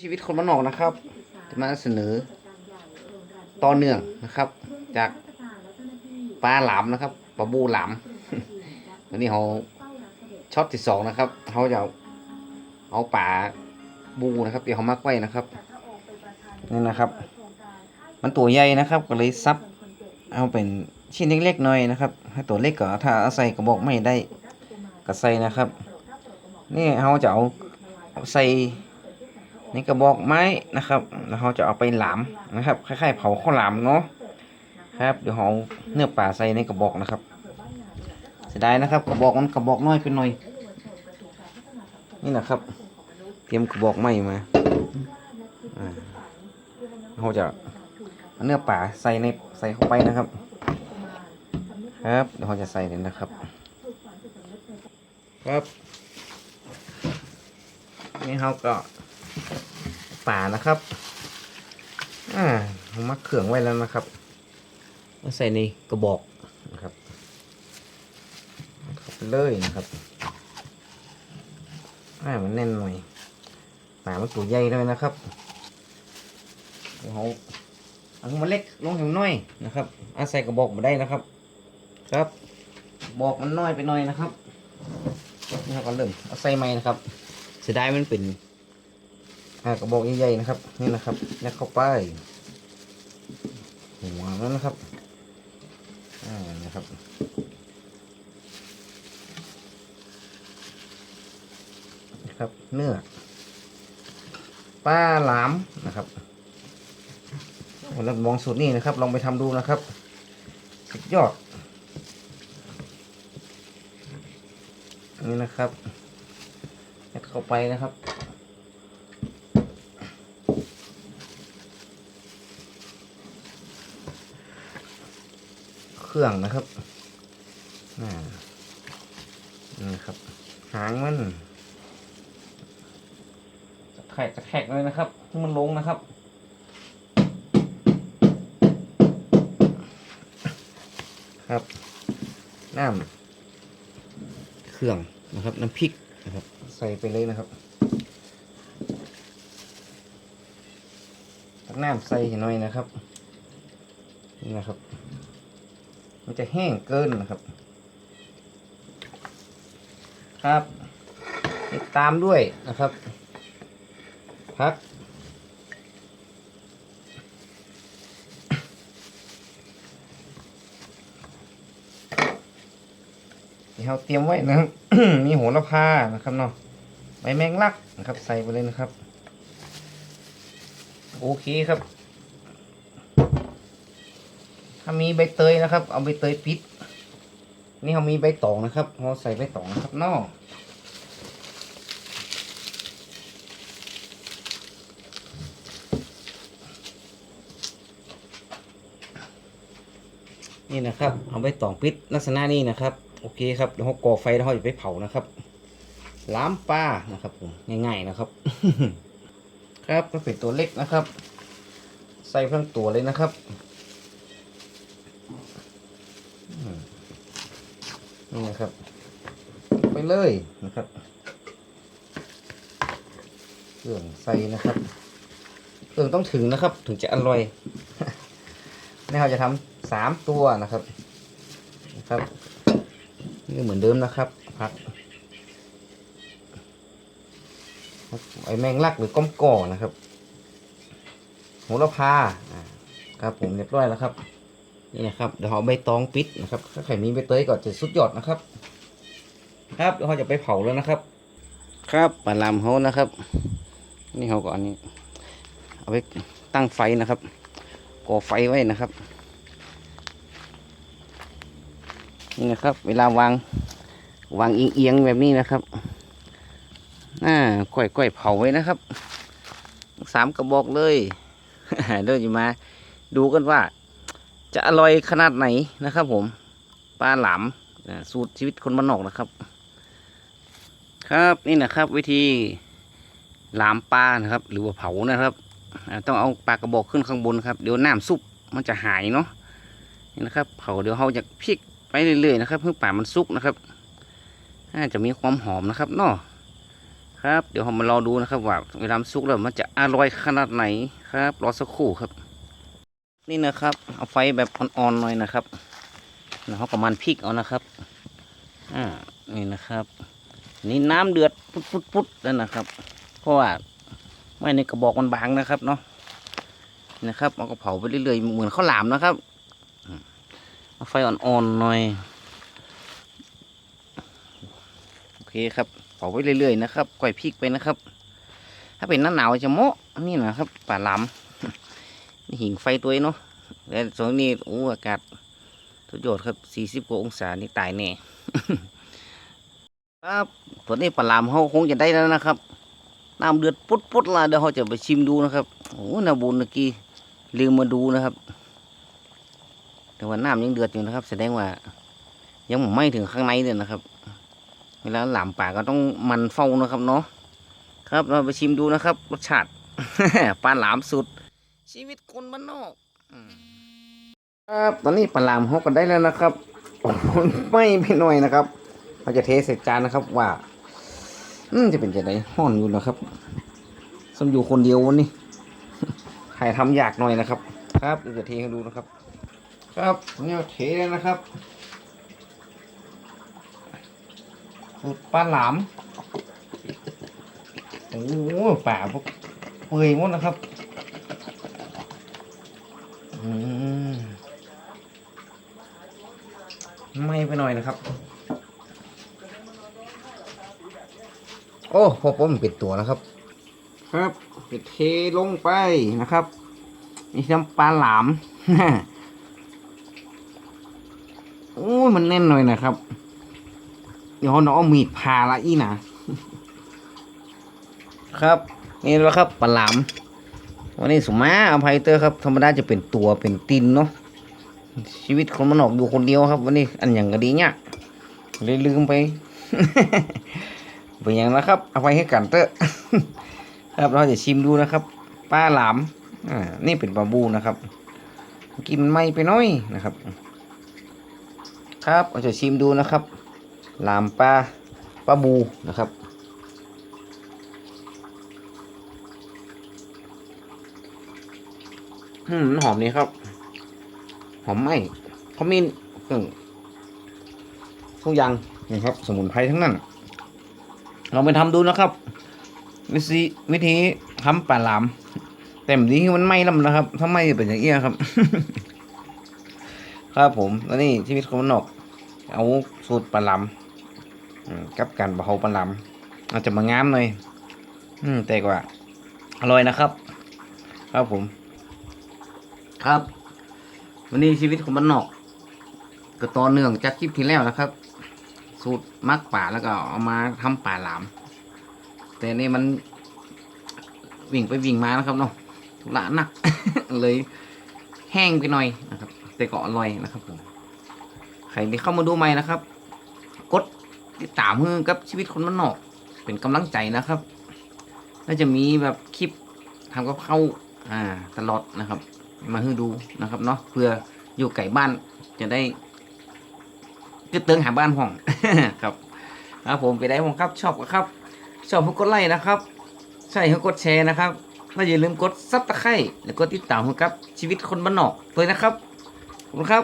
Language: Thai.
ชีวิตคนบ้านนอกนะครับ จะมาเสนอต่อเนื่องนะครับ จากปลาหลามนะครับปลาบูหลามวันนี้เขาช็อตที่สองนะครับเขาจะเอาปลาบูนะครับเดี๋ยวเขามักไว้นะครับนี่นะครับ มันตัวใหญ่นะครับ ก็เลยซับ เอาเป็นชิ้นเล็กๆหน่อยนะครับถ้าตัวเล็กก็ถ้าเอาใส่กระบอกไม่ได้ก็ใส่นะครับ นี่เขาจะเอาใส่ นกระบอกไม้นะครับแล้วเขาจะเอาไปหลามนะครับคล้ายๆเผาข้าวหลามเนาะครับเดี๋ยวเขาเนื้อปลาใส่ในกระบอกนะครับเสียดายนะครับ กระบอกมันกระบอกน้อยไปหน่อย นี่นะครับ เตรียมกระบอกไม้มาเขาจะเนื้อปลาใส่ในใส่เข้าไปนะครับ ครับเดี๋ยวเขาจะใส่เลยนะครับ ครับนี่เขาก็ ป่านะครับ อ่าผมมักเครื่องไว้แล้วนะครับมาใส่ในกระบอกนะครับเข้าไปเลยนะครับ อ่า มันแน่นหน่อยป่ามันตัวใหญ่เลยนะครับเดี๋ยวเขาเอามันเล็กลงอย่างน้อยนะครับ อาใส่กระบอกมาได้นะครับ ครับ บอกมันน้อยไปหน่อยนะครับนี่ครับก็เริ่มเอาใส่ไม้นะครับเสียดายมันเป็น อ่ากระบอกใหญ่ๆนะครับ นี่นะครับยัดเข้าไปหัวนั้นนะครับอ่านะครับนะครับเนื้อปลาหลามนะครับผมลองสูตรนี้นะครับ ลองไปทำดูนะครับสุดยอดนี่นะครับยัดเข้าไปนะครับ เครื่องนะครับน่านี่นะครับ หางมันจะแทกจะแทกเลยนะครับให้มันลงนะครับครับน้ำเครื่องนะครับ น้ำพริกนะครับ ใส่ไปเลยนะครับตักน้ำใส่หน่อยนะครับนี่นะครับ มันจะแห้งเกินนะครับ ครับติดตามด้วยนะครับพักที่เราเตรียมไว้นะครับ มีโหระพานะครับเนาะใบแมงลักนะครับ ใส่ไปเลยนะครับ โอเคครับ ถ้ามีใบเตยนะครับ เอาใบเตยปิด นี่เรามีใบตองนะครับเราใส่ใบตองนะครับนอกนี่นะครับ เอาใบตองปิดลักษณะนี้นะครับ โอเคครับเดี๋ยวเราก่อไฟแล้วเราจะไปเผานะครับล้ามปลานะครับผมง่ายๆนะครับ ครับก็เป็นตัวเล็กนะครับ ใส่เพิ่งตัวเลยนะครับอืม นี่นะครับ ไปเลยนะครับเครื่องใส่นะครับเครื่องต้องถึงนะครับ ถึงจะอร่อยนี่เราจะทำสามตัวนะครับนะครับนี่เหมือนเดิมนะครับพักไอแมงลักหรือก้อมก่อนะครับโหระพาอ่าครับผมเรียบร้อยแล้วครับ นี่นะครับเดี๋ยวเอาใบตองปิดนะครับ ถ้าใครมีใบเตยก็จะสุดยอดนะครับ ครับเดี๋ยวเราจะไปเผาแล้วนะครับ ครับปลาลามเขานะครับ นี่เขาก็อันนี้ เอาไปตั้งไฟนะครับก่อไฟไว้นะครับ นี่นะครับ เวลาวางวางเอียงๆแบบนี้นะครับอ่าก้อยก้อยๆเผาไว้นะครับสามกระบอกเลยเดี๋ยวจะมาดูกันว่า จะอร่อยขนาดไหนนะครับ ผมปลาหลามอ่าสูตรชีวิตคนบ้านนอกนะครับ ครับนี่นะครับ วิธีหลามปลานะครับ หรือว่าเผานะครับต้องเอาปลากระบอกขึ้นข้างบนครับเดี๋ยวน้ำซุปมันจะหายเนาะนี่นะครับ เผาเดี๋ยวเขาจะพลิกไปเรื่อยๆนะครับเพื่อป่ามันสุกนะครับอ่าจะมีความหอมนะครับเนาะครับ เดี๋ยวเรามารอดูนะครับ ว่าเวลามันสุกแล้วมันจะอร่อยขนาดไหนครับ รอสักครู่ครับ นี่นะครับ เอาไฟแบบอ่อนๆหน่อยนะครับแล้วเราประมาณพริกเอานะครับ อ่า นี่นะครับ นี่น้ำเดือดพุดๆๆแล้วนะครับ เพราะว่าไม่ในกระบอกมันบางนะครับเนาะ นะครับ เอาก็เผาไปเรื่อยๆ เหมือนข้าวหลามนะครับ เอาไฟอ่อนๆหน่อย โอเคครับ เผาไปเรื่อยๆนะครับก่อยพริกไปนะครับ ถ้าเป็นหน้าหนาวจะเหมะอันนี่นะครับป่าหลาม หิงไฟตัวเองเนาะแล้วตรงนี้โอ้อากาศสุดยอดครับสี่สิบกว่าองศานี่ตายแน่ครับตัวนี้ปลาหลามเขาคงจะได้แล้วนะครับน้ำเดือดปุดๆละเดี๋ยวเขาจะไปชิมดูนะครับโอ้นาบุญเมื่อกี้ลืมมาดูนะครับ แต่ว่าน้ำยังเดือดอยู่นะครับ แสดงว่า ยังไม้ถึงข้างในเลยนะครับ เวลาหลามป่าก็ต้องมันเฝ้านะครับเนาะครับเราไปชิมดูนะครับ รสชาติปลาหลามสุด ชีวิตคนบ้านนอกครับตอนนี้ปลาหลามเขาก็ได้แล้วนะครับไม่ไปหน่อยนะครับเราจะเทใส่จานนะครับว่าอืมจะเป็นจะไดห้อนอยู่นะครับสมอยู่คนเดียววันนี้ถ่ายทำยากหน่อยนะครับ ครับเดี๋ยวจะเทให้ดูนะครับ ครับเนี่ยเทแล้วนะครับสูตรปลาหลามโอ้ป่าพวกเปื่อยหมดนะครับ ไม่ไปหน่อยนะครับ โอ้พอผมปิดตัวแล้วครับ ครับปิดเทลงไปนะครับนี่น้ำปลาหลามโอ้ยมันแน่นหน่อยนะครับ เดี๋ยวน้องเอามีดผ่าละอีนะ ครับ นี่แหล้วครับปลาหลาม วันนี้สมมาอภัยเตอร์ครับธรรมดาจะเป็นตัวเป็นตินเนาะชีวิตคนมันออกอยู่คนเดียวครับวันนี้อันอย่างก็ดีเนี่ยเลยลืมไปเป็นอย่างนะครับเอาไปให้กันเตอะครับเราจะชิมดูนะครับปลาหลามอ่านี่เป็นปลาบูนะครับเมื่อกินมันไหม้ไปน้อยนะครับ ครับเราจะชิมดูนะครับ หลามปลาปลาบูนะครับ อืมหอมนี้ครับ หอมไหมขมิ้นเครื่องทุกอย่างนะครับ สมุนไพรทั้งนั้น เราไปทำดูนะครับ วิธีวิธีทำปลาหลามแต่มนี้มันไหม้แล้วนะครับ ถ้าไหม้จะเป็นอย่างเงี้ยครับ ครับผมแล้วนี่ชีวิตคนนกเอาสูตรปลาหลามกับการเฮาปลาหลามอาจจะมางามหน่อย อืมแต่กว่าอร่อยนะครับ ครับผม ครับ วันนี้ชีวิตของบ้านนอก ก็ต่อเนื่องจากคลิปที่แล้วนะครับ สูตรมักป่าแล้วก็เอามาทำป่าหลาม แต่นี่มันวิ่งไปวิ่งมานะครับเนาะธุระหนัก เลยแห้งไปหน่อยนะครับ แต่ก็อร่อยนะครับผมใครที่เข้ามาดูใหม่นะครับ กดติดตามเพื่อกับชีวิตคนมันนอก เป็นกำลังใจนะครับแล้วจะมีแบบคลิปทำกับข้าวอ่า ตลอดนะครับ มาให้ดูนะครับเนาะเพื่ออยู่ไก่บ้านจะได้ก็เติงหาบ้านห้องครับครับผมไปได้ผมครับ ชอบก็ครับ ชอบกดไลค์นะครับ ใช่ให้กดแชร์นะครับและอย่าลืมกดซับตะไคร้แล้วกดติดตามผมครับ ชีวิตคนบ้านนอกเลยนะครับขอบคุณครับ